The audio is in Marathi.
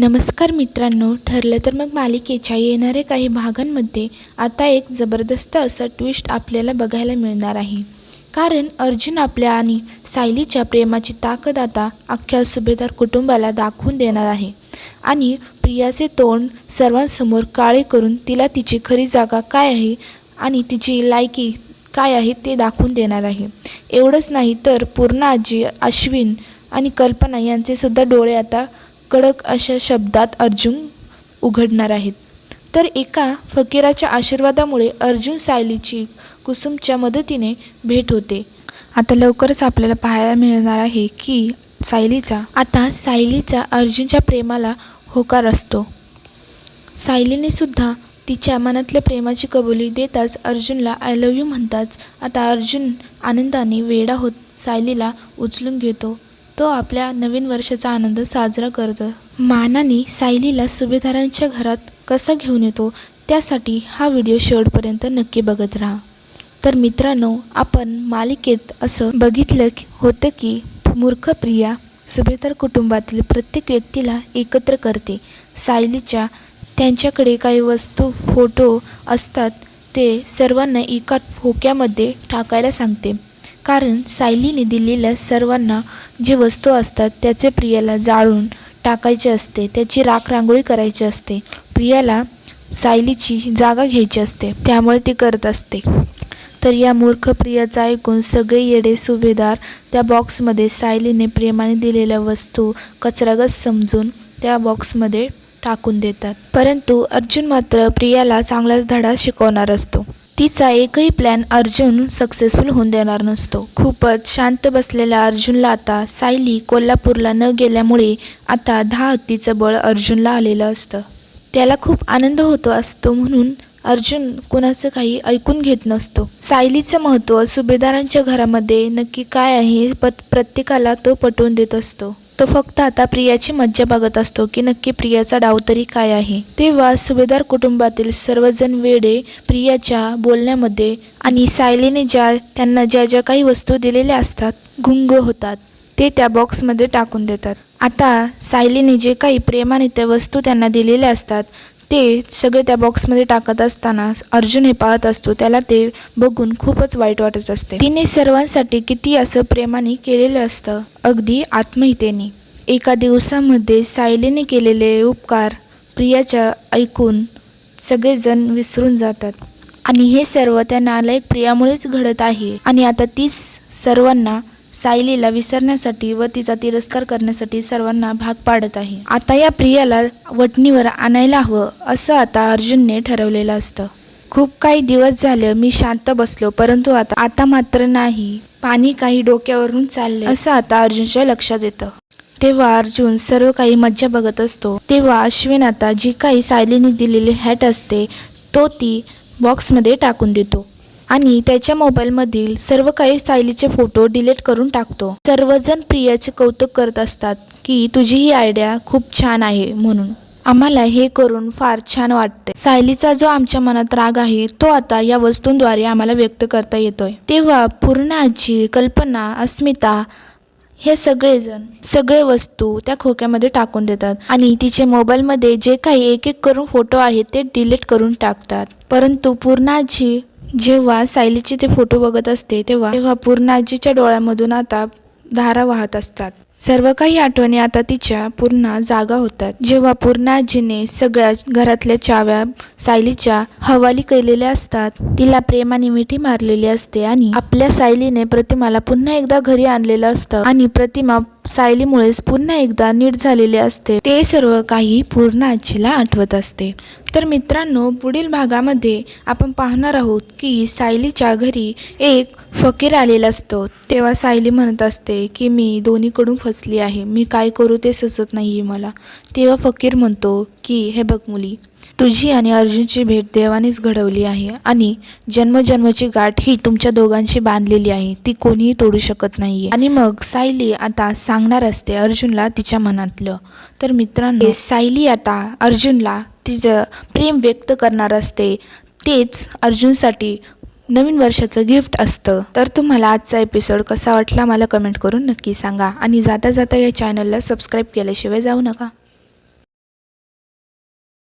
नमस्कार मित्रांनो ठरलं तर मग मालिकेच्या येणाऱ्या काही भागांमध्ये आता एक जबरदस्त असं ट्विस्ट आपल्याला बघायला मिळणार आहे. कारण अर्जुन आपल्या आणि सायलीच्या प्रेमाची ताकद आता अख्ख्या सुभेदार कुटुंबाला दाखवून देणार आहे. आणि प्रियाचे तोंड सर्वांसमोर काळे करून तिला तिची खरी जागा काय आहे आणि तिची लायकी काय आहे ते दाखवून देणार आहे. एवढंच नाही तर पूर्ण आजी अश्विन आणि कल्पना यांचे सुद्धा डोळे आता कडक अशा शब्दात अर्जुन उघडणार आहेत. तर एका फकीराच्या आशीर्वादामुळे अर्जुन सायलीची कुसुमच्या मदतीने भेट होते. आता लवकरच आपल्याला पाहायला मिळणार आहे की सायलीचा आता सायलीचा अर्जुनच्या प्रेमाला होकार असतो. सायलीने सुद्धा तिच्या मनातल्या प्रेमाची कबुली देताच अर्जुनला आय लव्ह यू म्हणताच आता अर्जुन आनंदाने वेडा होत सायलीला उचलून घेतो. तो आपल्या नवीन वर्षाचा आनंद साजरा करतो. मानाने सायलीला सुभेदारांच्या घरात कसा घेऊन येतो त्यासाठी हा व्हिडिओ शेवटपर्यंत नक्की बघत राहा. तर मित्रांनो आपण मालिकेत असं बघितलं की- होतं की मूर्ख प्रिया सुभेदार कुटुंबातील प्रत्येक व्यक्तीला एकत्र करते. सायलीच्या त्यांच्याकडे काही वस्तू फोटो असतात ते सर्वांना एका फोक्यामध्ये टाकायला सांगते. कारण सायलीने दिलेल्या सर्वांना जे वस्तू असतात त्याचे प्रियाला जाळून टाकायचे असते त्याची राख रांगोळी करायची असते प्रियाला सायलीची जागा घ्यायची असते त्यामुळे ती करत असते. तर या मूर्ख प्रियाचा ऐकून सगळे येडे सुभेदार त्या बॉक्समध्ये सायलीने प्रेमाने दिलेल्या वस्तू कचरागत समजून त्या बॉक्समध्ये टाकून देतात. परंतु अर्जुन मात्र प्रियाला चांगलाच धडा शिकवणार असतो. तिचा एकही प्लॅन अर्जुन सक्सेसफुल होऊन देणार नसतो. खूपच शांत बसलेल्या अर्जुनला आता सायली कोल्हापूरला न गेल्यामुळे आता दहा हत्तीचं बळ अर्जुनला आलेलं असतं. त्याला खूप आनंद होतो असतो म्हणून अर्जुन कुणाचं काही ऐकून घेत नसतो. सायलीचं महत्त्व सुभेदारांच्या घरामध्ये नक्की काय आहे पत प्रत्येकाला तो पटवून देत असतो. तो फक्त आता प्रियाची मज्जा बघत असतो की नक्की प्रियाचा डाव तरी काय आहे? तेव्हा सुभेदार कुटुंबातील सर्वजण वेडे प्रियाच्या बोलण्यामध्ये आणि सायलीने ज्या त्यांना ज्या ज्या काही वस्तू दिलेल्या असतात गुंग होतात ते त्या बॉक्समध्ये टाकून देतात. आता सायलीने जे काही प्रेमाने त्या वस्तू त्यांना दिलेल्या असतात ते सगळे त्या बॉक्समध्ये टाकत असताना अर्जुन हे पाहत असतो त्याला ते बघून खूपच वाईट वाटत असते. तिने सर्वांसाठी किती असं प्रेमाने केलेलं असतं अगदी आत्महितेने एका दिवसामध्ये सायलीने केलेले उपकार प्रियाच्या ऐकून सगळेजण विसरून जातात. आणि हे सर्व त्या नालायक प्रियामुळेच घडत आहे. आणि आता तीच सर्वांना सायलीला विसरण्यासाठी व तिचा तिरस्कार करण्यासाठी सर्वांना भाग पाडत आहे. आता या प्रियाला वटणीवर आणायला हवं असं आता अर्जुनने ठरवलेलं असतं. खूप काही दिवस झालं मी शांत बसलो परंतु आता आता मात्र नाही. पाणी काही डोक्यावरून चालले असं आता अर्जुनच्या लक्षात येतं. तेव्हा अर्जुन सर्व काही मज्जा बघत असतो. तेव्हा अश्विन आता जी काही सायलीने दिलेली हॅट असते तो ती बॉक्समध्ये टाकून देतो. आणि त्याच्या मोबाईलमधील सर्व काही सायलीचे फोटो डिलीट करून टाकतो. सर्वजण प्रियाचे कौतुक करत असतात की तुझी ही आयडिया खूप छान आहे म्हणून. आम्हाला हे करून फार छान वाटते. सायलीचा जो आमच्या मनात राग आहे तो आता या वस्तूंद्वारे आम्हाला व्यक्त करता येतोय. तेव्हा पूर्ण आजी कल्पना अस्मिता हे सगळेजण सगळे वस्तू त्या खोक्यामध्ये टाकून देतात आणि तिचे मोबाईलमध्ये जे काही एक एक करून फोटो आहेत ते डिलीट करून टाकतात. परंतु पूर्णाजी जेव्हा सायलीचे ते फोटो बघत असते तेव्हा तेव्हा पूर्णाजीच्या डोळ्यामधून आता धारा वाहत असतात. सर्व काही आठवणी आता तिच्या पूर्ण जागा होतात. जेव्हा पूर्ण आजीने सगळ्या घरातल्या चाव्या सायलीच्या हवाली केलेल्या असतात तिला प्रेमाने मिठी मारलेली असते आणि आपल्या सायलीने प्रतिमाला पुन्हा एकदा घरी आणलेलं असतं आणि प्रतिमा सायलीमुळेच पुन्हा एकदा नीट झालेले असते. ते सर्व काही पूर्ण आजीला आठवत असते. तर मित्रांनो पुढील भागामध्ये आपण पाहणार आहोत की सायलीच्या घरी एक फकीर आलेला असतो. तेव्हा सायली म्हणत असते की मी दोन्हीकडून फसली आहे. मी काय करू ते सुचत नाही आहे मला. तेव्हा फकीर म्हणतो की हे बघ मुली तुझी आणि अर्जुनची भेट देवानेच घडवली आहे आणि जन्मजन्माची गाठ ही तुमच्या दोघांशी बांधलेली आहे. ती कोणीही तोडू शकत नाही आणि मग सायली आता सांगणार असते अर्जुनला तिच्या मनातलं. तर मित्रांनो सायली आता अर्जुनला तिचं प्रेम व्यक्त करणार असते. तेच अर्जुनसाठी नवीन वर्षाचं गिफ्ट असतं. तर तुम्हाला आजचा एपिसोड कसा वाटला मला कमेंट करून नक्की सांगा. आणि जाता जाता या चॅनलला सबस्क्राईब केल्याशिवाय जाऊ नका.